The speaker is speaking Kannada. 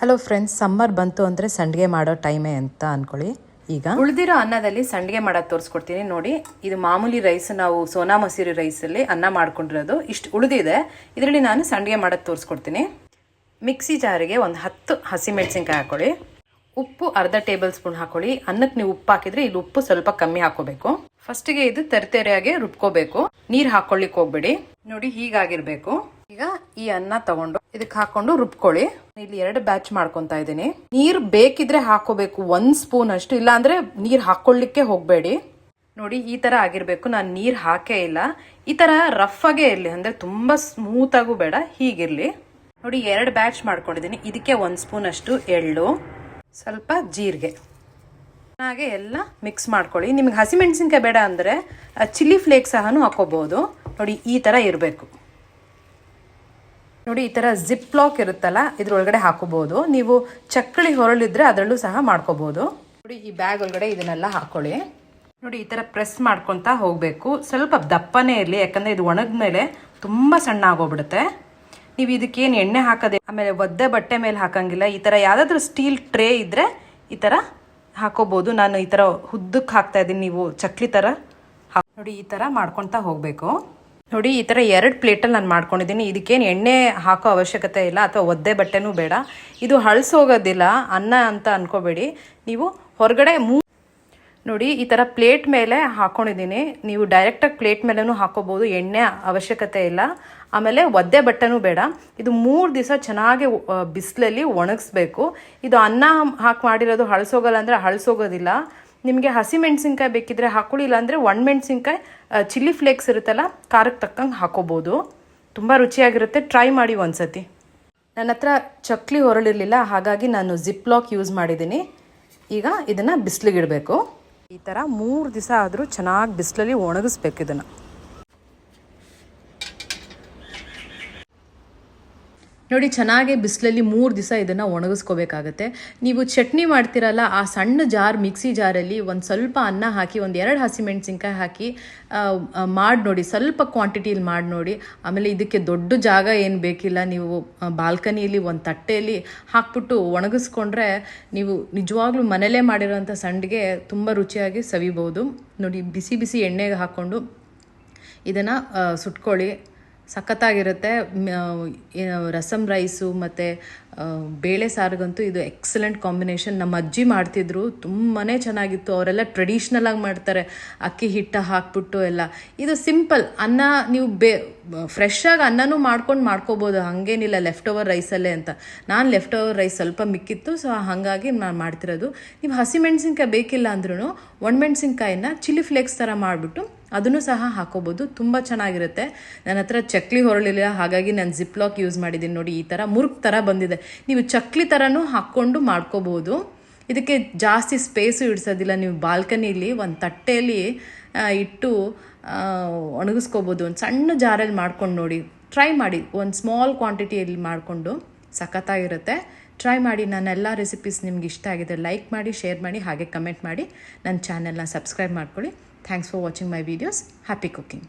ಹಲೋ ಫ್ರೆಂಡ್ಸ್ ಸಮ್ಮರ್ ಬಂತು ಅಂದರೆ ಸಂಡಿಗೆ ಮಾಡೋ ಟೈಮೇ ಅಂತ ಅಂದ್ಕೊಳ್ಳಿ ಈಗ? ಉಳಿದಿರೋ ಅನ್ನದಲ್ಲಿ ಸಂಡಿಗೆ ಮಾಡೋದು ತೋರಿಸ್ಕೊಡ್ತೀನಿ. ನೋಡಿ, ಇದು ಮಾಮೂಲಿ ರೈಸ್ ನಾವು ಸೋನಾ ಮಸೂರಿ ರೈಸಲ್ಲಿ ಅನ್ನ ಮಾಡ್ಕೊಂಡಿರೋದು. ಇಷ್ಟು ಉಳಿದಿದೆ. ಇದರಲ್ಲಿ ನಾನು ಸಂಡಿಗೆ ಮಾಡೋದು ತೋರಿಸ್ಕೊಡ್ತೀನಿ. ಮಿಕ್ಸಿ ಜಾರಿಗೆ ಒಂದು ಹತ್ತು ಹಸಿಮೆಣಸಿನ್ಕಾಯಿ ಹಾಕೊಳ್ಳಿ. ಉಪ್ಪು ಅರ್ಧ ಟೇಬಲ್ ಸ್ಪೂನ್ ಹಾಕೊಳ್ಳಿ. ಅನ್ನಕ್ಕೆ ನೀವು ಉಪ್ಪು ಹಾಕಿದ್ರೆ ಇಲ್ಲಿ ಉಪ್ಪು ಸ್ವಲ್ಪ ಕಮ್ಮಿ ಹಾಕೋಬೇಕು. ಫಸ್ಟಿಗೆ ಇದು ತೆರೆತೆರೆಯಾಗಿ ರುಬ್ಕೋಬೇಕು. ನೀರು ಹಾಕೊಳ್ಳಿಕ್ಕೆ ಹೋಗ್ಬೇಡಿ. ನೋಡಿ, ಹೀಗಾಗಿರ್ಬೇಕು. ಈಗ ಈ ಅನ್ನ ತಗೊಂಡು ಇದಕ್ಕೆ ಹಾಕೊಂಡು ರುಬ್ಕೊಳ್ಳಿ. ಇಲ್ಲಿ ಎರಡು ಬ್ಯಾಚ್ ಮಾಡ್ಕೊತಾ ಇದ್ದೀನಿ. ನೀರು ಬೇಕಿದ್ರೆ ಹಾಕೋಬೇಕು, ಒಂದು ಸ್ಪೂನ್ ಅಷ್ಟು. ಇಲ್ಲ ಅಂದ್ರೆ ನೀರು ಹಾಕೊಳ್ಳಿಕ್ಕೆ ಹೋಗಬೇಡಿ. ನೋಡಿ, ಈ ತರ ಆಗಿರಬೇಕು. ನಾನು ನೀರು ಹಾಕೇ ಇಲ್ಲ. ಈ ತರ ರಫ್ ಆಗೇ ಇರ್ಲಿ. ಅಂದ್ರೆ ತುಂಬಾ ಸ್ಮೂತ್ ಆಗು ಬೇಡ. ಹೀಗಿರಲಿ. ನೋಡಿ, ಎರಡು ಬ್ಯಾಚ್ ಮಾಡ್ಕೊಂಡಿದ್ದೀನಿ. ಇದಕ್ಕೆ ಒಂದು ಸ್ಪೂನ್ ಅಷ್ಟು ಎಳ್ಳು, ಸ್ವಲ್ಪ ಜೀರಿಗೆ. ಹಾಗೆ ಎಲ್ಲ ಮಿಕ್ಸ್ ಮಾಡ್ಕೊಳ್ಳಿ. ನಿಮ್ಗೆ ಹಸಿಮೆಣಸಿನ್ಕಾಯಿ ಬೇಡ ಅಂದರೆ ಚಿಲ್ಲಿ ಫ್ಲೇಕ್ ಸಹನೂ ಹಾಕೋಬಹುದು ನೋಡಿ, ಈ ಥರ ಇರಬೇಕು. ನೋಡಿ, ಈ ಥರ ಜಿಪ್ ಲಾಕ್ ಇರುತ್ತಲ್ಲ, ಇದ್ರೊಳಗಡೆ ಹಾಕೋಬಹುದು. ನೀವು ಚಕ್ಕಳಿ ಹೊರಳಿದ್ರೆ ಅದರಲ್ಲೂ ಸಹ ಮಾಡ್ಕೋಬಹುದು. ನೋಡಿ, ಈ ಬ್ಯಾಗ್ ಒಳಗಡೆ ಇದನ್ನೆಲ್ಲ ಹಾಕೊಳ್ಳಿ. ನೋಡಿ, ಈ ಥರ ಪ್ರೆಸ್ ಮಾಡ್ಕೊತಾ ಹೋಗಬೇಕು. ಸ್ವಲ್ಪ ದಪ್ಪನೇ ಇರಲಿ, ಯಾಕಂದರೆ ಇದು ಒಣಗಿದ ಮೇಲೆ ತುಂಬ ಸಣ್ಣ ಆಗೋಗ್ಬಿಡುತ್ತೆ. ನೀವು ಇದಕ್ಕೇನು ಎಣ್ಣೆ ಹಾಕೋದೇ ಆಮೇಲೆ ಒದ್ದೆ ಬಟ್ಟೆ ಮೇಲೆ ಹಾಕಂಗಿಲ್ಲ. ಈ ಥರ ಯಾವುದಾದ್ರೂ ಸ್ಟೀಲ್ ಟ್ರೇ ಇದ್ದರೆ ಈ ಥರ ಹಾಕೋಬೋದು ನಾನು ಈ ಥರ ಉದ್ದಕ್ಕೆ ಹಾಕ್ತಾ ಇದ್ದೀನಿ, ನೀವು ಚಕ್ಲಿ ಥರ ನೋಡಿ, ಈ ಥರ ಮಾಡ್ಕೊತಾ ಹೋಗಬೇಕು. ನೋಡಿ, ಈ ಥರ ಎರಡು ಪ್ಲೇಟಲ್ಲಿ ನಾನು ಮಾಡ್ಕೊಂಡಿದ್ದೀನಿ. ಇದಕ್ಕೇನು ಎಣ್ಣೆ ಹಾಕೋ ಅವಶ್ಯಕತೆ ಇಲ್ಲ ಅಥವಾ ಒದ್ದೆ ಬಟ್ಟೆನೂ ಬೇಡ. ಇದು ಹಳಸೋಗೋದಿಲ್ಲ, ಅನ್ನ ಅಂತ ಅಂದ್ಕೋಬೇಡಿ ನೀವು ಹೊರಗಡೆ ಮೂ ನೋಡಿ, ಈ ಥರ ಪ್ಲೇಟ್ ಮೇಲೆ ಹಾಕೊಂಡಿದ್ದೀನಿ. ನೀವು ಡೈರೆಕ್ಟಾಗಿ ಪ್ಲೇಟ್ ಮೇಲೂ ಹಾಕೋಬೋದು ಎಣ್ಣೆ ಅವಶ್ಯಕತೆ ಇಲ್ಲ. ಆಮೇಲೆ ಒದ್ದೆ ಬಟ್ಟೆನೂ ಬೇಡ. ಇದು ಮೂರು ದಿವಸ ಚೆನ್ನಾಗಿ ಬಿಸಿಲಲ್ಲಿ ಒಣಗಿಸ್ಬೇಕು. ಇದು ಅನ್ನ ಹಾಕಿ ಮಾಡಿರೋದು ಹಳಸೋಗಲ್ಲ ಅಂದರೆ ಹಳಸೋಗೋದಿಲ್ಲ. ನಿಮಗೆ ಹಸಿ ಮೆಣಸಿನ್ಕಾಯಿ ಬೇಕಿದ್ರೆ ಹಾಕೊಳ್ಳಿ ಒಣ ಮೆಣಸಿನ್ಕಾಯಿ ಚಿಲ್ಲಿ ಫ್ಲೇಕ್ಸ್ ಇರುತ್ತಲ್ಲ ಖಾರಕ್ಕೆ ತಕ್ಕಂಗೆ ಹಾಕೋಬೋದು. ತುಂಬ ರುಚಿಯಾಗಿರುತ್ತೆ. ಟ್ರೈ ಮಾಡಿ ಒಂದ್ಸತಿ. ನನ್ನ ಹತ್ರ ಚಕ್ಲಿ ಹೊರಳಿರಲಿಲ್ಲ, ಹಾಗಾಗಿ ನಾನು ಜಿಪ್ ಲಾಕ್ ಯೂಸ್ ಮಾಡಿದ್ದೀನಿ. ಈಗ ಇದನ್ನು ಬಿಸಿಲಿಗಿಡಬೇಕು ಈ ಥರ ಮೂರು ದಿವಸ ಆದರೂ ಚೆನ್ನಾಗಿ ಬಿಸಿಲಲ್ಲಿ ಒಣಗಿಸ್ಬೇಕು ಇದನ್ನು. ನೋಡಿ, ಚೆನ್ನಾಗಿ ಬಿಸಿಲಲ್ಲಿ ಮೂರು ದಿವಸ ಇದನ್ನು ಒಣಗಿಸ್ಕೋಬೇಕಾಗತ್ತೆ. ನೀವು ಚಟ್ನಿ ಮಾಡ್ತಿರಲ್ಲ, ಆ ಸಣ್ಣ ಜಾರ್, ಮಿಕ್ಸಿ ಜಾರಲ್ಲಿ ಒಂದು ಸ್ವಲ್ಪ ಅನ್ನ ಹಾಕಿ, ಒಂದು ಎರಡು ಹಸಿಮೆಣಸಿನ್ಕಾಯಿ ಹಾಕಿ ಮಾಡಿ ನೋಡಿ, ಸ್ವಲ್ಪ ಕ್ವಾಂಟಿಟಿಲಿ ಮಾಡಿ ನೋಡಿ. ಆಮೇಲೆ ಇದಕ್ಕೆ ದೊಡ್ಡ ಜಾಗ ಏನು ಬೇಕಿಲ್ಲ, ನೀವು ಬಾಲ್ಕನಿಯಲ್ಲಿ ಒಂದು ತಟ್ಟೆಯಲ್ಲಿ ಹಾಕ್ಬಿಟ್ಟು ಒಣಗಿಸ್ಕೊಂಡ್ರೆ ನೀವು ನಿಜವಾಗ್ಲೂ ಮನೇಲೇ ಮಾಡಿರೋಂಥ ಸಂಡಿಗೆ ತುಂಬ ರುಚಿಯಾಗಿ ಸವಿಬೋದು ನೋಡಿ, ಬಿಸಿ ಬಿಸಿ ಎಣ್ಣೆಗೆ ಹಾಕ್ಕೊಂಡು ಇದನ್ನು ಸುಟ್ಕೊಳ್ಳಿ. ಸಖತ್ತಾಗಿರುತ್ತೆ. ರಸಮ್ ರೈಸು ಮತ್ತು ಬೇಳೆ ಸಾರಿಗಂತೂ ಇದು ಎಕ್ಸಲೆಂಟ್ ಕಾಂಬಿನೇಷನ್. ನಮ್ಮ ಅಜ್ಜಿ ಮಾಡ್ತಿದ್ರು ತುಂಬಾ ಚೆನ್ನಾಗಿತ್ತು. ಅವರೆಲ್ಲ ಟ್ರೆಡಿಷ್ನಲಾಗಿ ಮಾಡ್ತಾರೆ. ಅಕ್ಕಿ ಹಿಟ್ಟು ಹಾಕ್ಬಿಟ್ಟು ಎಲ್ಲ. ಇದು ಸಿಂಪಲ್ ಅನ್ನ ನೀವು ಬೇ ಫ್ರೆಶ್ ಆಗಿ ಅನ್ನನೂ ಮಾಡ್ಕೊಂಡು ಮಾಡ್ಕೋಬೋದು. ಹಾಗೇನಿಲ್ಲ ಲೆಫ್ಟ್ ಓವರ್ ರೈಸಲ್ಲೇ ಅಂತ. ನಾನು ಲೆಫ್ಟ್ ಓವರ್ ರೈಸ್ ಸ್ವಲ್ಪ ಮಿಕ್ಕಿತ್ತು, ಸೊ ಹಾಗಾಗಿ ನಾನು ಮಾಡ್ತಿರೋದು. ನೀವು ಹಸಿಮೆಣ್ಸಿನ್ಕಾಯಿ ಬೇಕಿಲ್ಲ ಅಂದ್ರೂ ಒಣಮೆಣ್ಸಿನ್ಕಾಯಿನ ಚಿಲ್ಲಿ ಫ್ಲೇಕ್ಸ್ ಥರ ಮಾಡಿಬಿಟ್ಟು ಅದನ್ನು ಸಹ ಹಾಕೋಬೋದು. ತುಂಬ ಚೆನ್ನಾಗಿರುತ್ತೆ. ನನ್ನ ಹತ್ರ ಚಕ್ಲಿ ಹೊರಳಿಲ್ಲ, ಹಾಗಾಗಿ ನಾನು ಜಿಪ್ ಲಾಕ್ ಯೂಸ್ ಮಾಡಿದ್ದೀನಿ ನೋಡಿ, ಈ ಥರ ಮುರುಕ್ ಥರ ಬಂದಿದೆ. ನೀವು ಚಕ್ಲಿ ಥರನೂ ಹಾಕ್ಕೊಂಡು ಮಾಡ್ಕೋಬೋದು. ಇದಕ್ಕೆ ಜಾಸ್ತಿ ಸ್ಪೇಸು ಇಡ್ಸೋದಿಲ್ಲ. ನೀವು ಬಾಲ್ಕನಿಲಿ ಒಂದು ತಟ್ಟೆಯಲ್ಲಿ ಇಟ್ಟು ಒಣಗಿಸ್ಕೋಬೋದು. ಒಂದು ಸಣ್ಣ ಜಾರಲ್ಲಿ ಮಾಡ್ಕೊಂಡು ನೋಡಿ. ಟ್ರೈ ಮಾಡಿ. ಒಂದು ಸ್ಮಾಲ್ ಕ್ವಾಂಟಿಟಿಯಲ್ಲಿ ಮಾಡಿಕೊಂಡು. ಸಖತ್ತಾಗಿರುತ್ತೆ. ಟ್ರೈ ಮಾಡಿ, ನನ್ನ ಎಲ್ಲ ರೆಸಿಪೀಸ್ ನಿಮ್ಗೆ ಇಷ್ಟ ಆಗಿದೆ ಲೈಕ್ ಮಾಡಿ ಶೇರ್ ಮಾಡಿ, ಹಾಗೆ ಕಮೆಂಟ್ ಮಾಡಿ. ನನ್ನ ಚಾನೆಲ್ನ ಸಬ್ಸ್ಕ್ರೈಬ್ ಮಾಡ್ಕೊಳ್ಳಿ. Thanks for watching my videos happy cooking